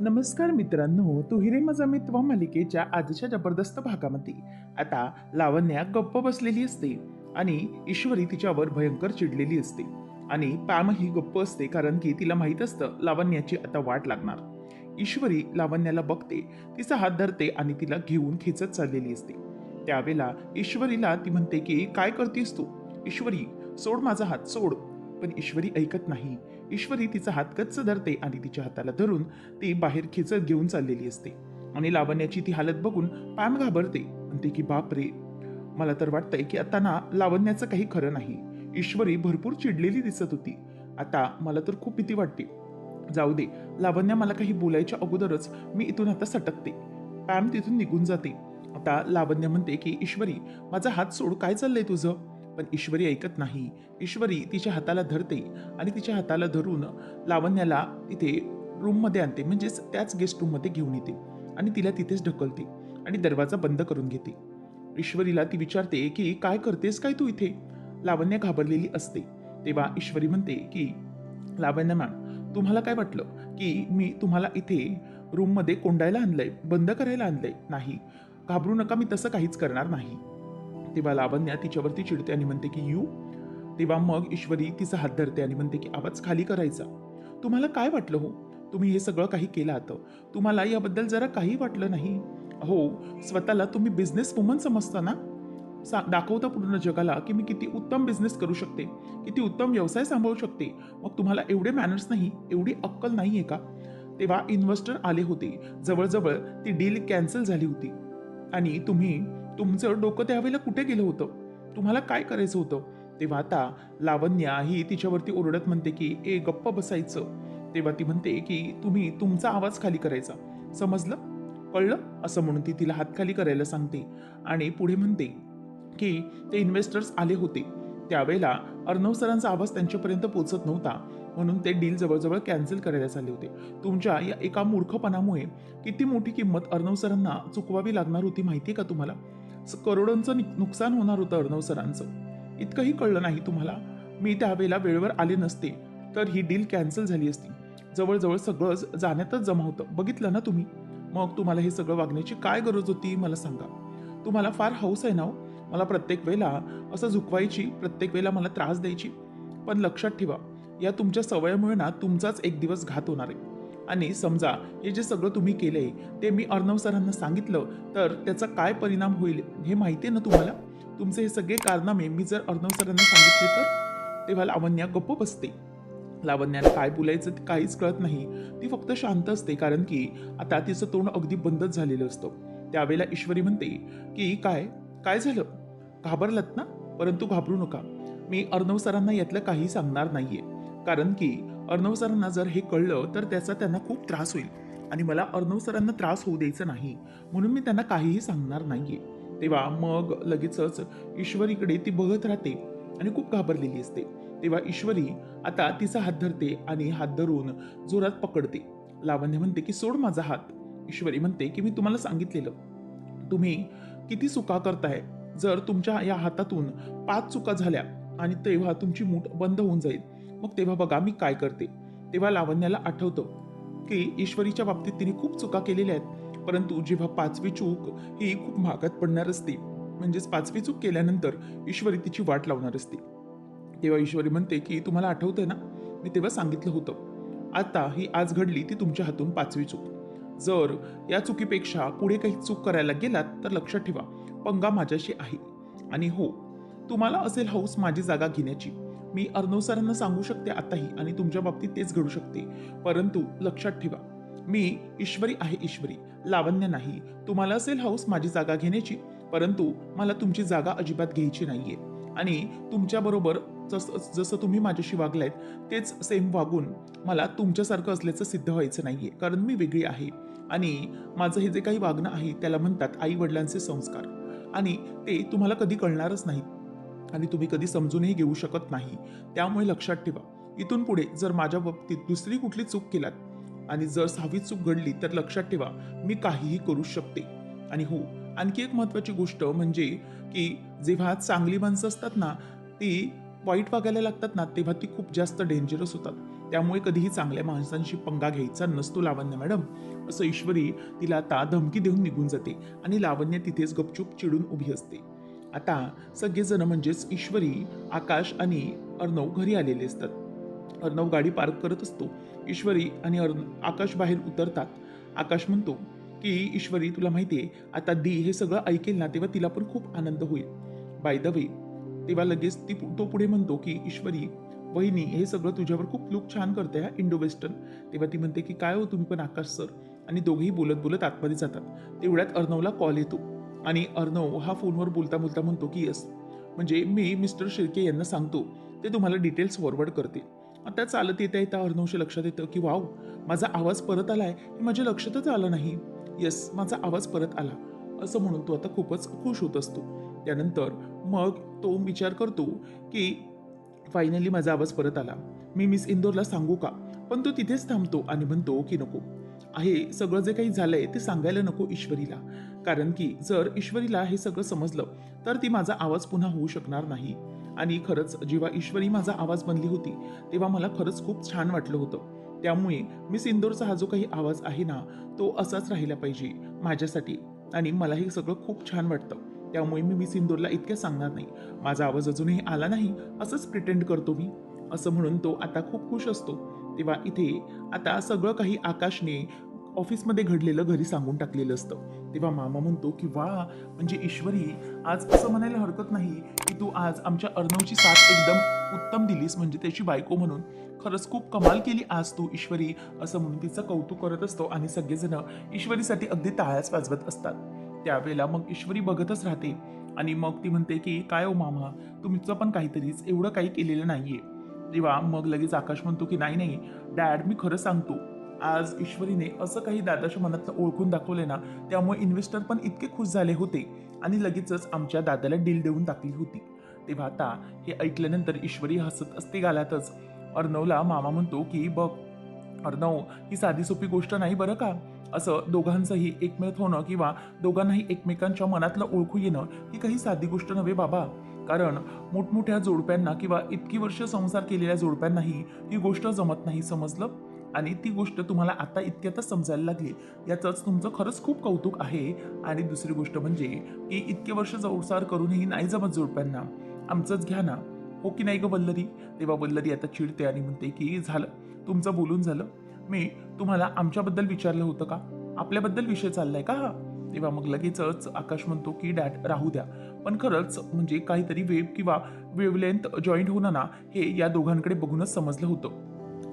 नमस्कार मित्रांनो तू हिरे माझा मित्र मालिकेच्या आजच्या जबरदस्त भागामध्ये. आता लावण्या गप्प बसलेली असते आणि ईश्वरी तिच्यावर भयंकर चिडलेली असते. आणि पॅम ही गप्प असते कारण की तिला माहीत असतं लावण्याची आता वाट लागणार. ईश्वरी लावण्याला बघते तिचा हात धरते आणि तिला घेऊन खेचत चाललेली असते. त्यावेळेला ईश्वरीला ती म्हणते की काय करतेस तू? ईश्वरी सोड माझा हात सोड. पण ईश्वरी ऐकत नाही. ईश्वरी तिचा हात कच्च धरते आणि तिच्या हाताला धरून ती बाहेर खेचत घेऊन चाललेली असते. आणि लावण्याची ती हालत बघून पॅम घाबरते. म्हणते की बाप रे मला तर वाटतंय की आता ना लावण्याचं काही खरं नाही. ईश्वरी भरपूर चिडलेली दिसत होती. आता मला तर खूप भीती वाटते. जाऊ दे लावण्या मला काही बोलायच्या अगोदरच मी इथून आता सटकते. पॅम तिथून निघून जाते. आता लावण्य म्हणते की ईश्वरी माझा हात सोड काय चाललंय तुझं? पण ईश्वरी ऐकत नाही. ईश्वरी तिच्या हाताला धरते आणि तिच्या हाताला धरून लावण्याला तिथे रूममध्ये आणते. म्हणजेच त्याच गेस्ट रूममध्ये घेऊन येते आणि तिला तिथेच ढकलते आणि दरवाजा बंद करून घेते. ईश्वरीला ती विचारते की काय करतेस? काय तू इथे? लावण्य घाबरलेली असते. तेव्हा ईश्वरी म्हणते की लावण्य मॅम तुम्हाला काय वाटलं की मी तुम्हाला इथे रूममध्ये कोंडायला आणलंय? बंद करायला आणलंय? नाही. घाबरू नका मी तसं काहीच करणार नाही. तेव्हा लावण्या तिच्यावरती चिडते आणि म्हणते की यू. तेव्हा मग ईश्वरी तिचा हात धरते आणि म्हणते की आवाज खाली करायचा. तुम्हाला काय वाटलं हो? तुम्ही हे सगळं काही केलं आता. तुम्हाला याबद्दल जरा काही वाटलं नाही. हो स्वतःला तुम्ही बिझनेस वुमन समजता ना? सा दाखवता पूर्ण जगाला की मी किती उत्तम बिझनेस करू शकते किती उत्तम व्यवसाय सांभाळू शकते. मग तुम्हाला एवढे मॅनर्स नाही एवढी अक्कल नाही आहे का? तेव्हा इन्व्हेस्टर आले होते. जवळजवळ ती डील कॅन्सल झाली होती. आणि तुम्ही तुमचं डोकं त्यावेळेला कुठे गेलं होतं? तुम्हाला काय करायचं होतं? तेव्हा आता लावण्या ही तिच्यावरती ओरडत म्हणते की ए गप्प बसायचं. तेव्हा ती म्हणते की तुम्ही तुमचा आवाज खाली करायचा. समजलं? कळलं? असं म्हणून ती तिला हात खाली करायला सांगते आणि पुढे म्हणते की ते इन्व्हेस्टर्स आले होते. त्यावेळेला अर्णव सरांचा आवाज त्यांच्यापर्यंत पोचत नव्हता. म्हणून ते डील जवळजवळ कॅन्सल करायला चालले होते. तुमच्या या एका मूर्खपणामुळे किती मोठी किंमत अर्णव सरांना चुकवावी लागणार होती माहिती आहे का तुम्हाला? करोडोंचं नि- नुकसान होणार होतं अर्णव सरांचं. इतकंही कळलं नाही तुम्हाला. मी त्यावेळेला वेळेवर आले नसते तर ही डील कॅन्सल झाली असती. जवळजवळ सगळंच जाण्यातच जमा होतं. बघितलं ना तुम्ही? मग तुम्हाला हे सगळं वागण्याची काय गरज होती मला सांगा. तुम्हाला फार हौस आहे ना हो? मला प्रत्येक वेळेला असं झुकवायची प्रत्येक वेळेला मला त्रास द्यायची. पण लक्षात ठेवा या तुमच्या सवयामुळे ना तुमचाच एक दिवस घात होणार आहे. आणि समजा हे जे सगळं तुम्ही केलंय ते मी अर्णव सरांना सांगितलं तर त्याचा काय परिणाम होईल हे माहिती आहे ना तुम्हाला? तुमचे हे सगळे कारनामे मी जर अर्णव सरांना सांगितले तर? तेव्हा लावण्या गप्प बसते. लावण्याला काय बोलायचं ते काहीच कळत नाही. ती फक्त शांत असते कारण की आता तिचं तोंड अगदी बंदच झालेलं असतं. त्यावेळेला ईश्वरी म्हणते की काय? काय झालं? घाबरलात ना? परंतु घाबरू नका. मी अर्णव सरांना यातलं काही सांगणार नाहीये. कारण की अर्णव सरांना जर हे कळलं तर त्याचा त्यांना खूप त्रास होईल. आणि मला अर्णव सरांना त्रास होऊ द्यायचा नाही म्हणून मी त्यांना काहीही सांगणार नाहीये. तेव्हा मग लगेचच ईश्वरीकडे ती बघत राहते आणि खूप घाबरलेली असते. तेव्हा ईश्वरी आता तिचा हात धरते आणि हात धरून जोरात पकडते. लावण्य म्हणते की सोड माझा हात. ईश्वरी म्हणते की मी तुम्हाला सांगितलेलं. तुम्ही किती चुका करताय. जर तुमच्या या हातातून पाच चुका झाल्या आणि तेव्हा तुमची मूठ बंद होऊन जाईल मग तेव्हा बघा मी काय करते. तेव्हा लावण्याला आठवतं की ईश्वरीच्या बाबतीत तिने खूप चुका केलेल्या आहेत. परंतु जेव्हा पाचवी चूक ही खूप महागात पडणार असते म्हणजेच पाचवी चूक केल्यानंतर ईश्वरी तिची वाट लावणार असते. तेव्हा ईश्वरी म्हणते की तुम्हाला आठवतंय ना? मी तेव्हा सांगितलं होतं. आता ही आज घडली ती तुमच्या हातून पाचवी चूक. जर या चुकीपेक्षा पुढे काही चूक करायला गेलात तर लक्षात ठेवा पंगा माझ्याशी आहे. आणि हो तुम्हाला असेल हौस माझी जागा घेण्याची. मी अर्णव सरांना सांगू शकते आताही आणि तुमच्या बाबतीत तेच घडू शकते. परंतु लक्षात ठेवा मी ईश्वरी आहे ईश्वरी लावण्य नाही. तुम्हाला असेल हाऊस माझी जागा घेण्याची परंतु मला तुमची जागा अजिबात घ्यायची नाहीये. आणि तुमच्याबरोबर जसं जसं तुम्ही माझ्याशी वागलायत तेच सेम वागून मला तुमच्यासारखं असल्याचं सिद्ध व्हायचं नाहीये कारण मी वेगळी आहे. आणि माझं हे जे काही वागणं आहे त्याला म्हणतात आई वडिलांचे संस्कार. आणि ते तुम्हाला कधी कळणारच नाहीत. आणि तुम्ही कधी समजूनही घेऊ शकत नाही. त्यामुळे लक्षात ठेवा. इथून पुढे जर माझ्या बाबतीत दुसरी कुठली चूक केलात आणि जर सहावी चूक घडली तर लक्षात ठेवा मी काहीही करू शकते. आणि हो आणखी एक महत्वाची गोष्ट म्हणजे की जेव्हा चांगली माणसं असतात ना ती वाईट वागायला लागतात ना तेव्हा ती खूप जास्त डेंजरस होतात. त्यामुळे कधीही चांगल्या माणसांशी पंगा घ्यायचा नसतो लावण्य मॅडम. असं ईश्वरी तिला आता धमकी देऊन निघून जाते आणि लावण्य तिथेच गपचूप चिडून उभी असते. आता सगळेजण म्हणजेच ईश्वरी आकाश आणि अर्णव घरी आलेले असतात. अर्णव गाडी पार्क करत असतो. ईश्वरी आणि अर्न आकाश बाहेर उतरतात. आकाश म्हणतो की ईश्वरी तुला माहिती आहे आता दी हे सगळं ऐकेल ना तेव्हा तिला पण खूप आनंद होईल. बाय द वे तेव्हा लगेच ती तो पुढे म्हणतो की ईश्वरी वहिनी हे सगळं तुझ्यावर खूप लुक छान करते हा इंडो वेस्टर्न. तेव्हा ती म्हणते की काय हो तुम्ही पण आकाश सर. आणि दोघेही बोलत बोलत आतमध्ये जातात. तेवढ्यात अर्णवला कॉल येतो. आणि अर्णव हा फोनवर बोलता बोलता म्हणतो की यस. म्हणजे मी मिस्टर शिर्के यांना सांगतो ते तुम्हाला डिटेल्स फॉरवर्ड करते आता चालत येता येता अर्णवशी लक्षात येतं की वाव माझा आवाज परत आलाय. हे माझ्या लक्षातच आलं नाही. येस माझा आवाज परत आला. असं म्हणून तो आता खूपच खुश होत असतो. त्यानंतर मग तो विचार करतो की फायनली माझा आवाज परत आला. मी मिस इंदोरला सांगू का? पण तो तिथेच थांबतो आणि म्हणतो की नको. आहे. सगळं जे काही झालंय ते सांगायला नको ईश्वरीला. कारण की जर ईश्वरीला हे सगळं समजलं तर ती माझा आवाज पुन्हा होऊ शकणार नाही. आणि खरंच जेव्हा ईश्वरी माझा आवाज बनली होती तेव्हा मला खरंच खूप छान वाटलं होतं. त्यामुळे मी सिंदूरचा हा जो काही आवाज आहे ना तो असाच राहिला पाहिजे माझ्यासाठी. आणि मला हे सगळं खूप छान वाटतं. त्यामुळे मी मी सिंदूरला इतक्या सांगणार नाही. माझा आवाज अजूनही आला नाही असंच प्रिटेंड करतो मी. असं म्हणून तो आता खूप खुश असतो. तेव्हा इथे आता सगळं काही आकाशने ऑफिसमध्ये घडलेलं घरी सांगून टाकलेलं असतं. तेव्हा मामा म्हणतो की वा म्हणजे ईश्वरी आज असं म्हणायला हरकत नाही की तू आज आमच्या अर्णवची साथ एकदम उत्तम दिलीस म्हणजे त्याची बायको म्हणून. खरंच खूप कमाल केली आज तू ईश्वरी असं म्हणून तिचं कौतुक करत असतो आणि सगळेजण ईश्वरीसाठी अगदी टाळ्याच वाजवत असतात. त्यावेळेला मग ईश्वरी बघतच राहते आणि मग ती म्हणते की काय हो मामा तुमचं पण काहीतरीच एवढं काही केलेलं नाहीये. तेव्हा मग लगेच आकाश म्हणतो की नाही नाही डॅड मी खरं सांगतो. आज ईश्वरीने असं काही दादाच्या मनातलं ओळखून दाखवले ना त्यामुळे इन्व्हेस्टर पण इतके खुश झाले होते आणि लगेचच आमच्या दादाला डील देऊन टाकली होती. तेव्हा आता हे ऐकल्यानंतर ईश्वरी हसत असते गालातच. अर्णवला मामा म्हणतो की बघ अर्णव ही साधी सोपी गोष्ट नाही बरं का? असं दोघांचंही एकमेक होणं किंवा दोघांनाही एकमेकांच्या मनातलं ओळखू येणं ही काही साधी गोष्ट नव्हे बाबा. कारण मोठमोठ्या जोडप्यांना किंवा इतकी वर्ष संसार केलेल्या जोडप्यांनाही ही गोष्ट जमत नाही समजलं? आणि ती गोष्ट तुम्हाला आता इतक्यातच समजायला लागली. याचंच तुमचं खरंच खूप कौतुक आहे. आणि दुसरी गोष्ट म्हणजे की इतके वर्ष संसार करूनही नाही जमत जोडप्यांना. आमचंच घ्या ना. हो की नाही ग वल्लरी? तेव्हा वल्लरी आता चिडते आणि म्हणते की झालं. तुमचं बोलून झालं. मी तुम्हाला आमच्याबद्दल विचारलं होतं का? आपल्याबद्दल विषय चाललाय का हा? तेव्हा मग लगेचच आकाश म्हणतो की डॅट राहू द्या. पण खरंच म्हणजे काहीतरी वेव किंवा वेवलेंथ जॉईंट होणं ना हे या दोघांकडे बघूनच समजलं होतं.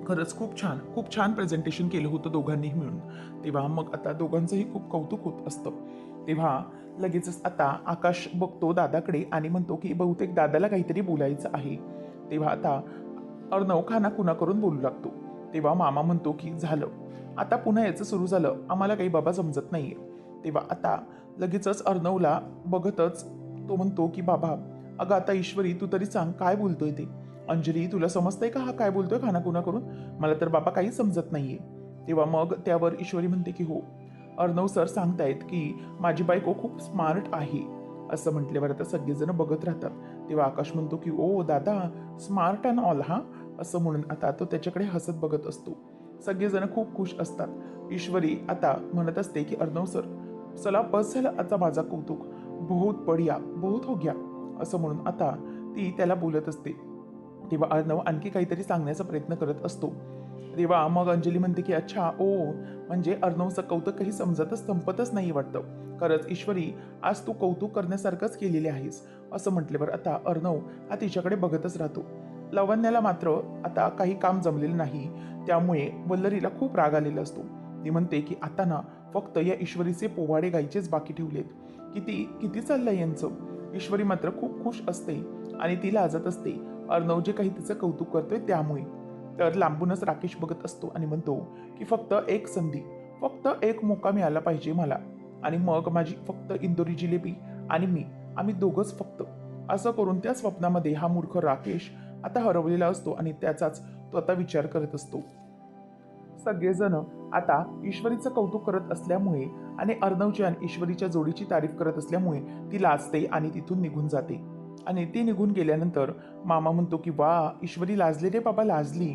खरंच खूप छान खूप छान प्रेझेंटेशन केलं होतं दोघांनीही मिळून. तेव्हा मग आता दोघांचंही खूप कौतुक होत असतं. तेव्हा लगेचच आता आकाश बघतो दादाकडे आणि म्हणतो की बहुतेक दादाला काहीतरी बोलायचं आहे. तेव्हा आता अर्णव खाना कुणा करून बोलू लागतो? तेव्हा मामा म्हणतो की झालं. आता पुन्हा याचं सुरू झालं. आम्हाला काही बाबा समजत नाहीये. तेव्हा आता लगेचच अर्णवला बघतच तो म्हणतो की बाबा अगं आता ईश्वरी तू तरी सांग काय बोलतोय ते? अंजली तुला समजतंय का हा काय बोलतोय खाना करून? मला तर बाबा काही समजत नाहीये. तेव्हा मग त्यावर ईश्वरी म्हणते की हो अर्णव सर सांगतायत की माझी बायको खूप स्मार्ट आहे. असं म्हटल्यावर आता सगळेजण बघत राहतात. तेव्हा आकाश म्हणतो की ओ दादा स्मार्ट अँड ऑल हा? असं म्हणून आता तो त्याच्याकडे हसत बघत असतो. सगळेजण खूप खुश असतात. ईश्वरी आता म्हणत असते की अर्णव सर चला बस झालं आता माझा कौतुक. बहुत बढिया बहुत हो गया. असं म्हणून आता ती त्याला बोलत असते. तेव्हा अर्णव आणखी काहीतरी सांगण्याचा प्रयत्न करत असतो. तेव्हा मग अंजली म्हणते की अच्छा ओ म्हणजे अर्णवचं कौतुक काही समजतच संपतच नाही वाटतं. खरंच ईश्वरी आज तू कौतुक करण्यासारखंच केलेले आहेस. असं म्हटल्यावर आता अर्णव हा तिच्याकडे बघतच राहतो. लवण्याला मात्र आता काही काम जमलेलं नाही. त्यामुळे वल्लरीला खूप राग आलेला असतो. ती म्हणते की आता ना फक्त या ईश्वरीचे पोवाडे गायचेच बाकी ठेवलेत. किती किती चाललंय यांचं? ईश्वरी मात्र खूप खुश असते आणि ती लाजत असते. अर्णव जे काही तिचं कौतुक करतोय त्यामुळे. तर लांबूनच राकेश बघत असतो आणि म्हणतो की फक्त एक संधी फक्त एक मोका मिळाला पाहिजे मला. आणि मग माझी फक्त इंदोरी जिलेबी आणि मी आम्ही दोघंच फक्त. असं करून त्या स्वप्नामध्ये हा मूर्ख राकेश आता हरवलेला असतो आणि त्याचाच तो आता विचार करत असतो. सगळेजण आता ईश्वरीचं कौतुक करत असल्यामुळे आणि अर्णवची आणि ईश्वरीच्या जोडीची तारीफ करत असल्यामुळे ती लाजते आणि तिथून निघून जाते. आणि ते निघून गेल्यानंतर मामा म्हणतो की वा ईश्वरी लाजली रे बाबा लाजली.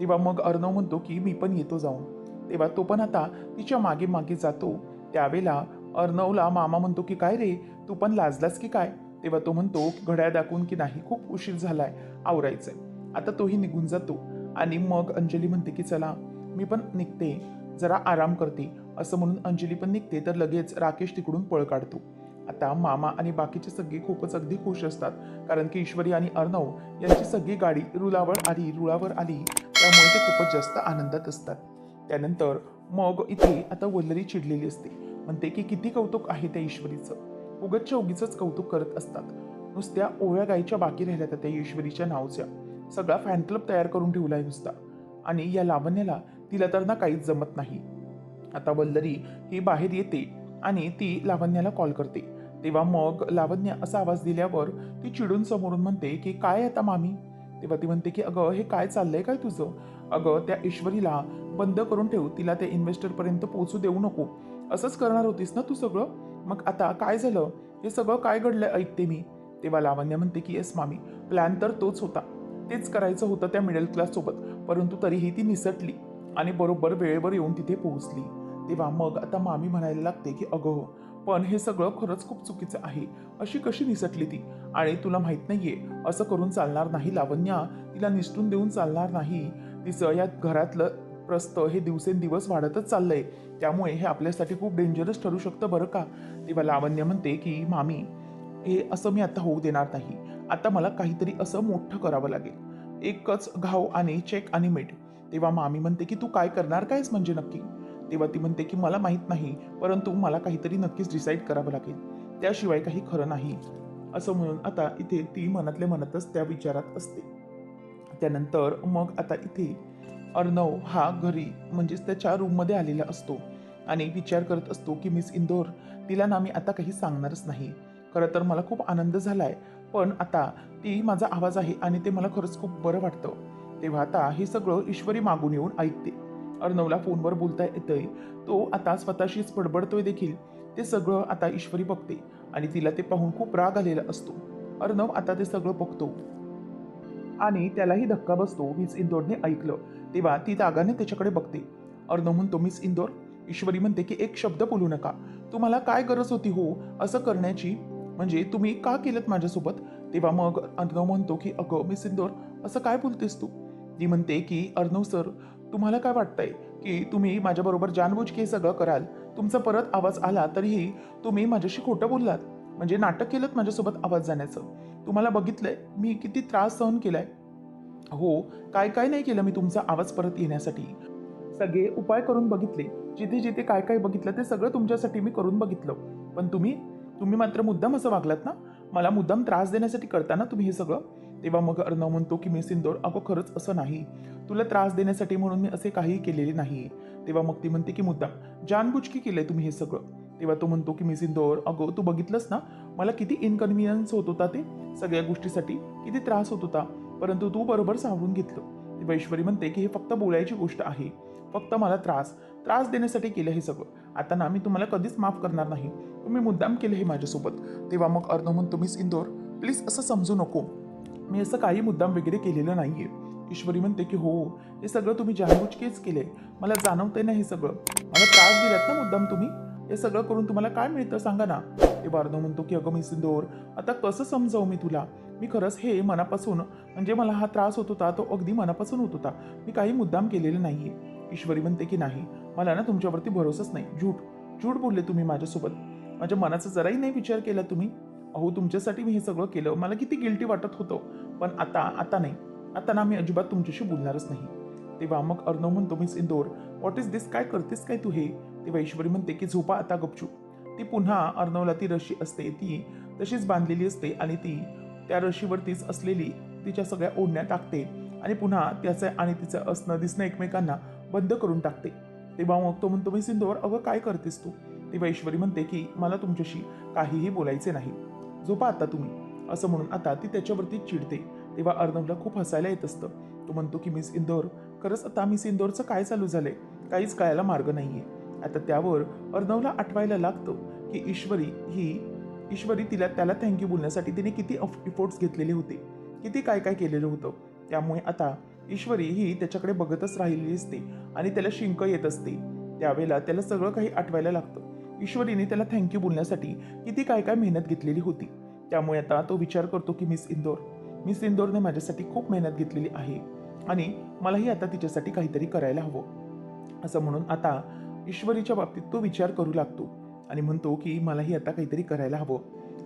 तेव्हा मग अर्णव म्हणतो की मी पण येतो जाऊन. तेव्हा तो पण आता तिच्यामागे मागे जातो. त्यावेळेला अर्णवला मामा म्हणतो की काय रे तू पण लाजलास की काय? तेव्हा तो म्हणतो घड्याळ दाखवून की नाही खूप उशीर झालाय आवरायचंय. आता तोही निघून जातो. आणि मग अंजली म्हणते की चला मी पण निघते जरा आराम करते. असं म्हणून अंजली पण निघते तर लगेच राकेश तिकडून पळ काढतो. आता मामा आणि बाकीचे सगळे खूपच अगदी खुश असतात कारण की ईश्वरी आणि अर्णव यांची सगळी गाडी रुळावर आली रुळावर आली त्यामुळे ते खूपच जास्त आनंदात असतात. त्यानंतर मग इथे आता वल्लरी चिडलेली असते. म्हणते की किती कौतुक आहे त्या ईश्वरीचं. उगतच्या उगीच कौतुक करत असतात. नुसत्या ओव्या गायीच्या बाकी राहिल्या त्या ईश्वरीच्या नावच्या. सगळा फॅन क्लब तयार करून ठेवलाय नुसता. आणि या लावण्याला तिला तर ना काहीच जमत नाही. आता वल्लरी ही बाहेर येते. आणि ती लावण्याला कॉल करते. तेव्हा मग लावण्य असा आवाज दिल्यावर ती चिडून समोरून म्हणते की काय आता मामी? तेव्हा ती म्हणते की अगं हे काय चाललंय? काय तुझं? अगं त्या ईश्वरीला बंद करून ठेव. तिला त्या इन्व्हेस्टरपर्यंत पोहोचू देऊ नको. असंच करणार होतीस ना तू सगळं? मग आता काय झालं? हे सगळं काय घडलं ऐकते मी. तेव्हा लावण्य म्हणते की येस मामी प्लॅन तर तोच होता. तेच करायचं होतं त्या मिडल क्लाससोबत परंतु तरीही ती निसटली आणि बरोबर वेळेवर येऊन तिथे पोहोचली. तेव्हा मग आता मामी म्हणायला लागते की अगं पण हे सगळं खरंच खूप चुकीचं आहे. अशी कशी निसटली ती? आणि तुला माहीत नाहीये असं करून चालणार नाही लावण्या. तिला निसटून देऊन चालणार नाही. तिचं या घरातलं प्रस्त हे दिवसेंदिवस वाढतच चाललंय. त्यामुळे हे आपल्यासाठी खूप डेंजरस ठरू शकतं बरं का? तेव्हा लावण्य म्हणते की मामी हे असं मी आता होऊ देणार नाही. आता मला काहीतरी असं मोठं करावं लागेल. एकच घाव आणि चेक आणि मीठ. तेव्हा मामी म्हणते की तू काय करणार कायच म्हणजे नक्की? तेव्हा ती म्हणते की मला माहीत नाही परंतु मला काहीतरी नक्कीच डिसाईड करावं लागेल. त्याशिवाय काही खरं नाही. असं म्हणून आता इथे ती मनातल्या मनातच त्या विचारात असते. त्यानंतर मग आता इथे अर्णव हा घरी म्हणजेच त्याच्या रूममध्ये आलेला असतो आणि विचार करत असतो की मिस इंदोर तिला ना मी आता काही सांगणारच नाही. खरं तर मला खूप आनंद झालाय पण आता ती माझा आवाज आहे आणि ते मला खरंच खूप बरं वाटतं. तेव्हा आता हे सगळं ईश्वरी मागून येऊन ऐकते. अर्णवला फोनवर बोलता येतंय. तो आता स्वतःशीच बडबडतोय देखील. ते सगळं आता ईश्वरी बघते आणि तिला ते पाहून खूप राग आलेला असतो. अर्णव आता ते सगळं बघतो. आणि त्यालाही धक्का बसतो मिस इंदोरने ऐकलं. तेव्हा ती रागाने त्याच्याकडे बघते. अर्णव म्हणतो मिस इंदोर ईश्वरी म्हणते की एक शब्द बोलू नका. तुम्हाला काय गरज होती हो? असं करण्याची? म्हणजे तुम्ही का केलं माझ्यासोबत? तेव्हा मग अर्णव म्हणतो की अगं मिस इंदोर असं काय बोलतेस तू? ती म्हणते की अर्णव सर तुम्हाला काय वाटतंय की तुम्ही माझ्याबरोबर जानबूज हे सगळं कराल? तुमचा परत आवाज आला तरीही तुम्ही माझ्याशी खोटं बोललात. म्हणजे नाटक केलं माझ्यासोबत आवाज जाण्याचं. तुम्हाला बघितलंय? मी किती त्रास सहन केलाय? हो काय काय नाही केलं मी तुमचा आवाज परत येण्यासाठी. सगळे उपाय करून बघितले. जिथे जिथे काय काय बघितलं ते सगळं तुमच्यासाठी मी करून बघितलं. पण तुम्ही? तुम्ही मात्र मुद्दाम असं वागलात ना? मला मुद्दाम त्रास देण्यासाठी करताना तुम्ही हे सगळं तेव्हा मग अर्णव म्हणतो की मी सिंदोर अगं खरंच असं नाही. तुला त्रास देण्यासाठी म्हणून मी असे काही केलेले नाही. तेव्हा मग ती म्हणते की मुद्दाम जानबुचकी केलंय तुम्ही हे सगळं. तेव्हा तो म्हणतो की मी सिंदोर अगं तू बघितलंस ना? मला किती इनकन्व्हिनियन्स होत होता ते? सगळ्या गोष्टीसाठी किती त्रास होत होता? परंतु तू बरोबर सावरून घेतलं. तेव्हा ईश्वरी म्हणते की हे फक्त बोलायची गोष्ट आहे. फक्त मला त्रास. त्रास देण्यासाठी केलं हे सगळं. आता ना मी तुम्हाला कधीच माफ करणार नाही. तुम्ही मुद्दाम केलं हे माझ्यासोबत. तेव्हा मग अर्णव म्हणतो मिस इंदोर प्लीज असं समजू नको. मी असं काही मुद्दाम वगैरे केलेलं नाही आहे ईश्वरी म्हणते की हो हे सगळं तुम्ही जानबुजकेच केले मला जाणवते ना हे सगळं. मला त्रास दिलात ना मुद्दाम तुम्ही? हे सगळं करून तुम्हाला काय मिळतं सांगा ना. ते अर्णव म्हणतो की अगं मी सिंदोर आता कसं समजावं मी तुला? मी खरंच हे मनापासून म्हणजे मला हा त्रास होत होता तो अगदी मनापासून होत होता. मी काही मुद्दाम केलेलं आहे ईश्वरी म्हणते की नाही मला ना तुमच्यावरती भरोसाच नाही. झूट झूट बोलले तुम्ही माझ्यासोबत. माझ्या मनाचा जराही नाही विचार केला तुम्ही. अहो तुमच्यासाठी मी हे सगळं केलं. मला किती गिल्टी वाटत होतं. पण आता आता नाही. आता ना मी अजिबात तुमच्याशी बोलणारच नाही. तेव्हा मग अर्णव म्हणतो Miss Indore what is this काय करतेस? काय तू हे? तेव्हा ईश्वरी म्हणते की झोपा आता गपचूप. ती पुन्हा अर्णवला ती रशी असते ती तशीच बांधलेली असते आणि ती त्या रशीवरतीच असलेली तिच्या सगळ्या ओढण्या टाकते आणि पुन्हा त्याचं आणि तिचं असणं दिसणं एकमेकांना बंद करून टाकते. तेव्हा मग तो म्हणतो मी सिंदोर अगं काय करतेस तू? तेव्हा ईश्वरी म्हणते की मला तुमच्याशी काहीही बोलायचे नाही. झोपा आता तुम्ही. असं म्हणून आता ती त्याच्यावरती चिडते. तेव्हा अर्णवला खूप हसायला येत असतं. तो म्हणतो की मिस इंदोर खरंच आता मिस इंदोरचं काय चालू झालंय? काहीच कळायला मार्ग नाहीये. आता त्यावर अर्णवला आठवायला लागतं की ईश्वरी ही ईश्वरी तिला त्याला थँक्यू बोलण्यासाठी तिने किती इफोर्ट्स घेतलेले होते. किती काय काय केलेलं होतं? त्यामुळे आता ईश्वरी ही त्याच्याकडे बघतच राहिलेली असते आणि त्याला शिंक येत असते. त्यावेळेला त्याला सगळं काही आठवायला लागतं. ईश्वरीने त्याला थँक्यू बोलण्यासाठी किती काय काय मेहनत घेतलेली होती. त्यामुळे आता तो विचार करतो की मिस इंदोर मिस इंदोरने माझ्यासाठी खूप मेहनत घेतलेली आहे आणि मलाही आता तिच्यासाठी काहीतरी करायला हवं. असं म्हणून आता ईश्वरीच्या बाबतीत तो विचार करू लागतो आणि म्हणतो की मलाही आता काहीतरी करायला हवं.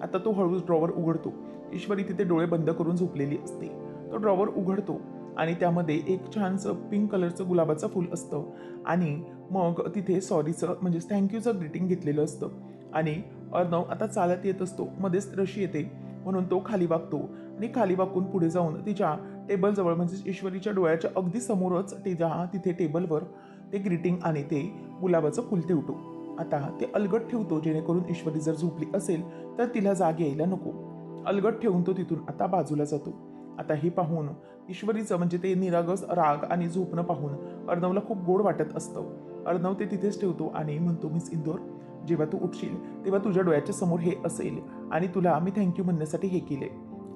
आता तो हळूच ड्रॉवर उघडतो. ईश्वरी तिथे डोळे बंद करून झोपलेली असते. तो ड्रॉवर उघडतो आणि त्यामध्ये एक छानसं पिंक कलरचं गुलाबाचं फूल असतं आणि मग तिथे सॉरीचं म्हणजे थँक्यूचं ग्रीटिंग घेतलेलं असतं. आणि अर्णव आता चालत येत असतो. मध्येच रशी येते. म्हणून तो खाली वागतो आणि खाली वाकून पुढे जाऊन तिच्या टेबलजवळ म्हणजेच ईश्वरीच्या डोळ्याच्या अगदी समोरच तिच्या तिथे टेबलवर ते ग्रीटिंग आणि ते गुलाबाचं फुल ठेवतो. आता ते अलगट ठेवतो जेणेकरून ईश्वरी जर झोपली असेल तर तिला जाग यायला नको. अलगट ठेवून तो तिथून आता बाजूला जातो. आता हे पाहून ईश्वरीचं म्हणजे ते निरागस राग आणि झोपणं पाहून अर्णवला खूप गोड वाटत असतं. अर्णव ते तिथेच ठेवतो आणि म्हणतो मिस इंदोर जेव्हा तू उठशील तेव्हा तुझ्या डोळ्याच्या समोर हे असेल आणि तुला मी थँक्यू म्हणण्यासाठी हे केले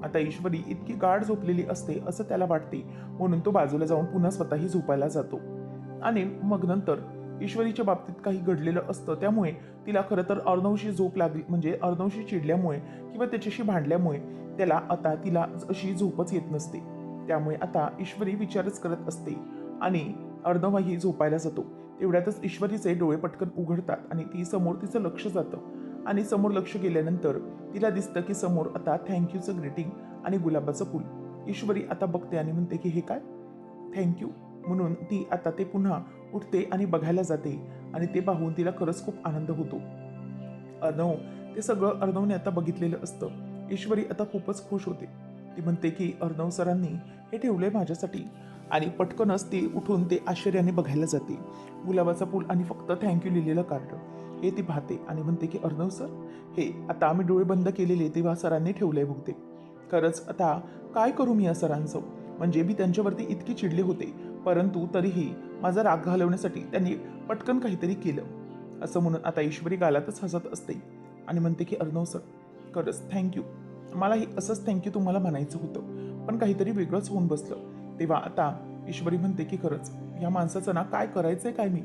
आता ईश्वरी इतकी गाढ झोपलेली असते असं त्याला वाटते. म्हणून तो बाजूला जाऊन पुन्हा स्वतःही झोपायला जातो. आणि मग नंतर ईश्वरीच्या बाबतीत काही घडलेलं असतं त्यामुळे तिला खरं तर अर्णवशी झोप लागली म्हणजे अर्णवशी चिडल्यामुळे किंवा त्याच्याशी भांडल्यामुळे त्याला आता तिला अशी झोपच येत नसते. त्यामुळे आता ईश्वरी विचारच करत असते आणि अर्णवही झोपायला जातो. तेवढ्यातच ईश्वरीचे डोळे पटकन उघडतात आणि ती समोर तिचं लक्ष जातं. आणि समोर लक्ष गेल्यानंतर तिला दिसतं की समोर आता थँक्यूचं ग्रीटिंग आणि गुलाबाचं फूल. ईश्वरी आता बघते आणि म्हणते की हे काय? थँक्यू. म्हणून ती आता ते पुन्हा उठते आणि बघायला जाते आणि ते पाहून तिला खरंच खूप आनंद होतो. अर्णव ते सगळं अर्णवने आता बघितलेलं असतं. ईश्वरी आता खूपच खुश होते. ती म्हणते की अर्णव सरांनी हे ठेवलंय माझ्यासाठी. आणि पटकनच ती उठून ते आश्चर्याने बघायला जाते. गुलाबाचा फूल आणि फक्त थँक्यू लिहिलेलं कार्ड. हे ती पाहते आणि म्हणते की अर्णव सर हे आता आम्ही डोळे बंद केलेले तेव्हा सरांनी ठेवले बघते खरंच आता काय करू मी या सरांचं? म्हणजे मी त्यांच्यावरती इतकी चिडले होते परंतु तरीही माझा राग घालवण्यासाठी त्यांनी पटकन काहीतरी केलं. असं म्हणून आता ईश्वरी गालातच हसत असते आणि म्हणते की अर्णव सर खरंच थँक्यू मलाही असंच थँक्यू तुम्हाला म्हणायचं होतं पण काहीतरी वेगळंच होऊन बसलं. तेव्हा आता ईश्वरी म्हणते की खरंच या माणसाचं ना काय करायचंय काय मी?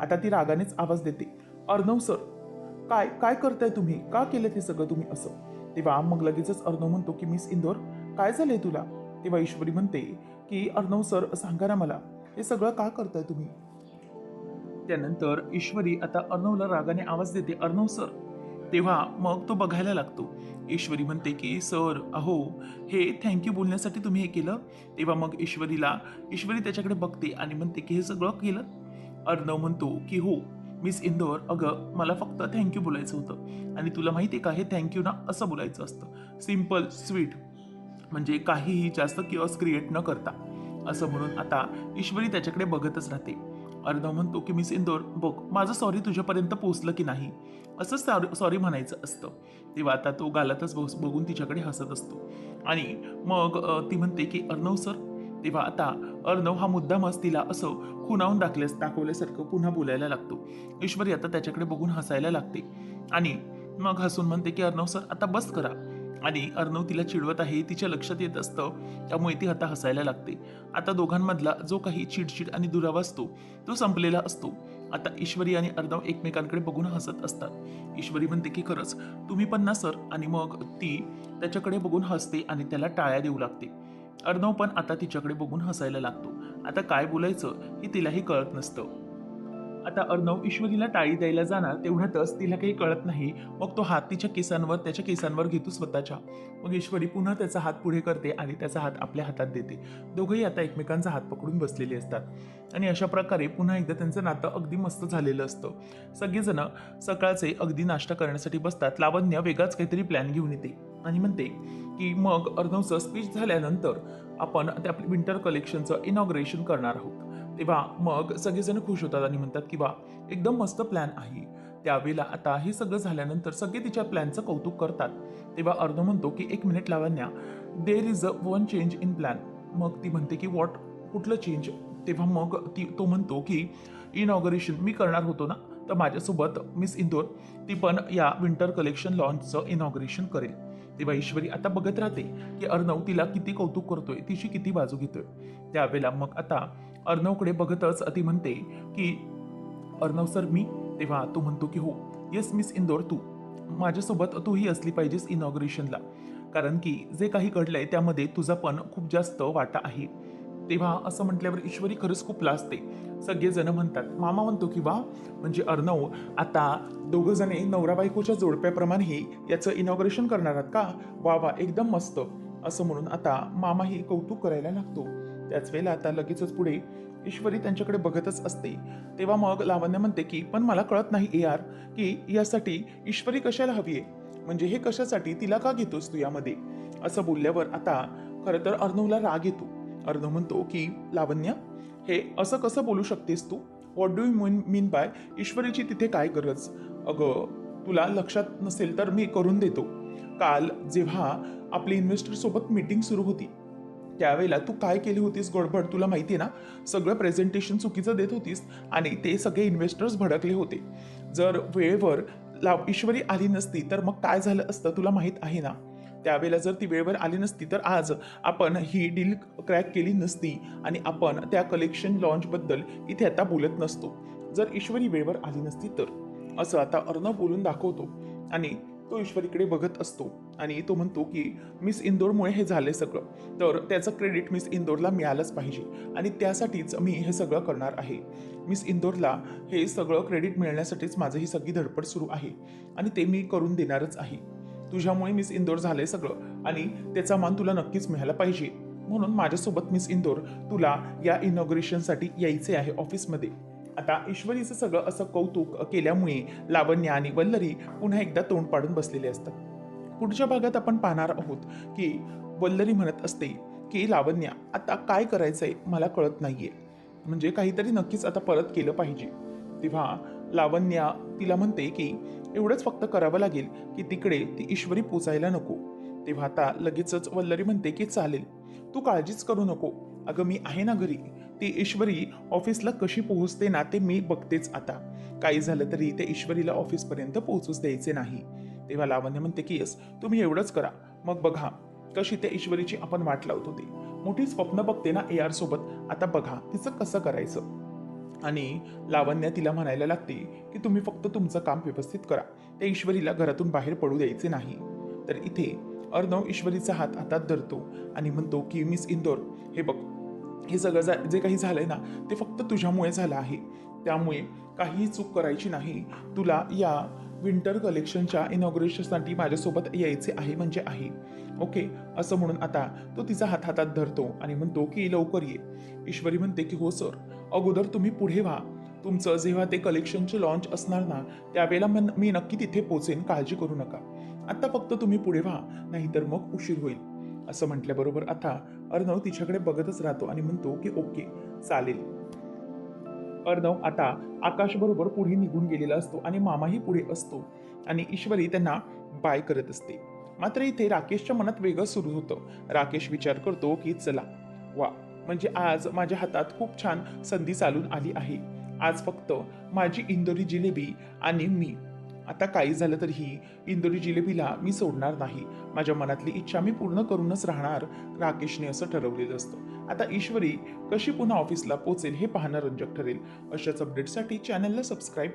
आता ती रागानेच आवाज देते अर्णव सर काय काय करताय तुम्ही? का केलं हे सगळं तुम्ही असं? तेव्हा मग लगेचच अर्णव म्हणतो की मिस इंदोर काय झालंय तुला? तेव्हा ईश्वरी म्हणते की अर्णव सर सांगा ना मला हे सगळं का करताय तुम्ही? त्यानंतर ईश्वरी आता अर्णवला रागाने आवाज देते अर्णव सर तेव्हा मग तो बघायला लागतो. ईश्वरी म्हणते की सर अहो हे थँक्यू बोलण्यासाठी तुम्ही हे केलं. तेव्हा मग ईश्वरीला ईश्वरी त्याच्याकडे बघते आणि म्हणते की हे सगळं केलं. अर्णव म्हणतो की हो मिस इंदोर अगं मला फक्त थँक्यू बोलायचं होतं. आणि तुला माहिती आहे का हे थँक्यू ना असं बोलायचं असतं. सिंपल स्वीट म्हणजे काहीही जास्त किओस क्रिएट न करता. असं म्हणून आता ईश्वरी त्याच्याकडे बघतच राहते. अर्णव म्हणतो की मिस इंदोर बघ माझं सॉरी तुझ्यापर्यंत पोहोचलं की नाही असंच सॉरी सॉरी म्हणायचं असतं. तेव्हा आता तो गालातच बस- बघून तिच्याकडे हसत असतो. आणि मग ती म्हणते की अर्णव सर तेव्हा आता अर्णव हा मुद्दामच तिला असं खुणावून दाखल्यास दाखवल्यासारखं पुन्हा बोलायला लागतो. ईश्वरी आता त्याच्याकडे बघून हसायला लागते. आणि मग हसून म्हणते की अर्णव सर आता बस करा. आणि अर्णव तिला चिडवत आहे तिच्या लक्षात येत असतं. त्यामुळे ती आता हसायला लागते. आता दोघांमधला जो काही चिडचिड आणि दुरावा असतो तो संपलेला असतो. आता ईश्वरी आणि अर्णव एकमेकांकडे बघून हसत असतात. ईश्वरी म्हणते की खरंच तुम्ही पण ना सर. आणि मग ती त्याच्याकडे बघून हसते आणि त्याला टाळ्या देऊ लागते. अर्णव पण आता तिच्याकडे बघून हसायला लागतो. आता काय बोलायचं हे तिलाही कळत नसतं. आता अर्णव ईश्वरीला टाळी द्यायला जाणार तेवढ्यातच तिला काही कळत नाही. मग तो हात तिच्या केसांवर त्याच्या केसांवर घेतो स्वतःच्या. मग ईश्वरी पुन्हा त्याचा हात पुढे करते आणि त्याचा हात आपल्या हातात देते. दोघंही आता एकमेकांचा हात पकडून बसलेले असतात. आणि अशा प्रकारे पुन्हा एकदा त्यांचं नातं अगदी मस्त झालेलं असतं. सगळेजण सकाळचे अगदी नाश्ता करण्यासाठी बसतात. लावण्य वेगळाच काहीतरी प्लॅन घेऊन येते. आणि म्हणते की मग अर्णवचं स्पीच झाल्यानंतर आपण त्या विंटर कलेक्शनचं इनॉग्रेशन करणार आहोत. तेव्हा मग सगळेजण खुश होतात आणि म्हणतात की वा एकदम मस्त प्लॅन आहे. त्यावेळेला आता हे सगळं झाल्यानंतर सगळे तिच्या प्लॅनचं कौतुक करतात. तेव्हा अर्ध म्हणतो की एक minute Lavanya there is a one change in plan मग ती म्हणते की वॉट कुठलं चेंज तेव्हा मग ती तो म्हणतो की इनॉगरेशन मी करणार होतो ना? तर माझ्यासोबत मिस इंदोर ती पण या विंटर कलेक्शन लॉन्चचं इनॉग्रेशन करेल. तेव्हा ईश्वरी आता बघत राहते की अर्णव तिला किती कौतुक करतोय तिची किती बाजू घेतोय. त्यावेळेला मग आता अर्णवकडे बघतच अति म्हणते की अर्णव सर मी तेव्हा तो म्हणतो की हो येस मिस इंदोर तू. माझ्यासोबत तूही असली पाहिजेस इनॉग्रेशनला कारण की जे काही घडलंय त्यामध्ये तुझा पण खूप जास्त वाटा आहे. तेव्हा असं म्हटल्यावर ईश्वरी खरंच खूप लाजते. सगळेजण म्हणतात मामा म्हणतो की वा म्हणजे अर्णव आता दोघं जणे नवरा बायकोच्या जोडप्याप्रमाणे याचं इनॉग्रेशन करणार आहात का? वा वा एकदम मस्त. असं म्हणून आता मामाही कौतुक करायला लागतो. त्याच वेळेला आता लगेचच पुढे ईश्वरी त्यांच्याकडे बघतच असते. तेव्हा मग लावण्य म्हणते की पण मला कळत नाही ए आर की यासाठी ईश्वरी कशाला हवी आहे म्हणजे हे कशासाठी? तिला का घेतोस तू यामध्ये? असं बोलल्यावर आता खरं तर अर्णवला राग येतो. अर्णव म्हणतो की लावण्य हे असं कसं बोलू शकतेस तू? What do you mean mean by ईश्वरीची तिथे काय गरज? अगं तुला लक्षात नसेल तर मी करून देतो. काल जेव्हा आपली इन्व्हेस्टर सोबत मीटिंग सुरू होती त्यावेळेला तू काय केली होतीस गडबड? तुला माहिती आहे ना सगळं प्रेझेंटेशन चुकीचं देत होतीस आणि ते सगळे इन्व्हेस्टर्स भडकले होते. जर वेळेवर लाव ईश्वरी आली नसती तर मग काय झालं असतं तुला माहीत आहे ना? त्यावेळेला जर ती वेळेवर आली नसती तर आज आपण ही डील क्रॅक केली नसती आणि आपण त्या कलेक्शन लॉन्चबद्दल इथे आता बोलत नसतो. जर ईश्वरी वेळेवर आली नसती तर. असं आता अर्णव बोलून दाखवतो. आणि तो ईश्वरीकडे बघत असतो. आणि तो म्हणतो की मिस इंदोरमुळे हे झाले सगळं. तर त्याचं क्रेडिट मिस इंदोरला मिळालंच पाहिजे. आणि त्यासाठीच मी हे सगळं करणार आहे. मिस इंदोरला हे सगळं क्रेडिट मिळण्यासाठीच माझं ही सगळी धडपड सुरू आहे. आणि ते मी करून देणारच आहे. तुझ्यामुळे मिस इंदोर झाले सगळं. आणि त्याचा मान तुला नक्कीच मिळाला पाहिजे. म्हणून माझ्यासोबत मिस इंदोर तुला या इनॉग्रेशनसाठी यायचे आहे ऑफिसमध्ये आता ईश्वरीचं सगळं असं कौतुक केल्यामुळे लावण्य आणि वल्लरी पुन्हा एकदा तोंड पाडून बसलेले असतात. पुढच्या भागात आपण पाहणार आहोत की वल्लरी म्हणत असते की लावण्य आता काय करायचंय मला कळत नाहीये. म्हणजे काहीतरी नक्कीच आता परत केलं पाहिजे. तेव्हा लावण्या तिला म्हणते की एवढंच फक्त करावं लागेल की तिकडे ती ईश्वरी पोचायला नको. तेव्हा आता लगेचच वल्लरी म्हणते की चालेल तू काळजीच करू नको. अगं मी आहे ना घरी. ती ईश्वरी ऑफिसला कशी पोहोचते ना ते मी बघतेच आता. काही झालं तरी त्या ईश्वरीला ऑफिसपर्यंत पोहोचूच द्यायचे नाही. तेव्हा लावण्य म्हणते की यस तुम्ही एवढंच करा. मग बघा कशी त्या ईश्वरीची आपण वाट लावत होती. मोठी स्वप्न बघते ना ए आर सोबत आता बघा तिचं कसं करायचं? आणि लावण्य तिला म्हणायला लागते की तुम्ही फक्त तुमचं काम व्यवस्थित करा. त्या ईश्वरीला घरातून बाहेर पडू द्यायचे नाही. तर इथे अर्णव ईश्वरीचा हात हातात धरतो आणि म्हणतो की मिस इंदोर हे बघ हे सगळं जा जे काही झालं आहे ना ते फक्त तुझ्यामुळे झालं आहे. त्यामुळे काही चूक करायची नाही. तुला या विंटर कलेक्शनच्या इनॉग्रेशनसाठी माझ्यासोबत यायचे आहे म्हणजे आहे. ओके? असं म्हणून आता तो तिचा हात हातात धरतो आणि म्हणतो की लवकर ये. ईश्वरी म्हणते की हो सर. अगोदर तुम्ही पुढे व्हा. तुमचं जेव्हा ते कलेक्शनचे लॉन्च असणार ना त्यावेळेला मन मी नक्की तिथे पोचेन. काळजी करू नका. आत्ता फक्त तुम्ही पुढे व्हा. नाहीतर मग उशीर होईल. असं म्हटल्याबरोबर आता अर्णव तिच्याकडे बघतच राहतो आणि म्हणतो की ओके चालेल. अर्णव आता आकाश बरोबर पुढे निघून गेलेला असतो आणि मामाही पुढे असतो आणि ईश्वरी त्यांना बाय करत असते. मात्र इथे राकेशच्या मनात वेगळं सुरू होतं. राकेश विचार करतो की चला वा म्हणजे आज माझ्या हातात खूप छान संधी चालून आली आहे. आज फक्त माझी इंदोरी जिलेबी आणि मी आता काही झालं तरीही इंदोरी जिलेबीला मी सोडणार नाही. माझ्या मनातली इच्छा मी पूर्ण करूनच राहणार राकेशने असं ठरवलेलं असतं. आता ईश्वरी कशी पुन्हा ऑफिसला पोचेल हे पाहणं रंजक ठरेल. अशाच अपडेटसाठी चॅनलला सबस्क्राईब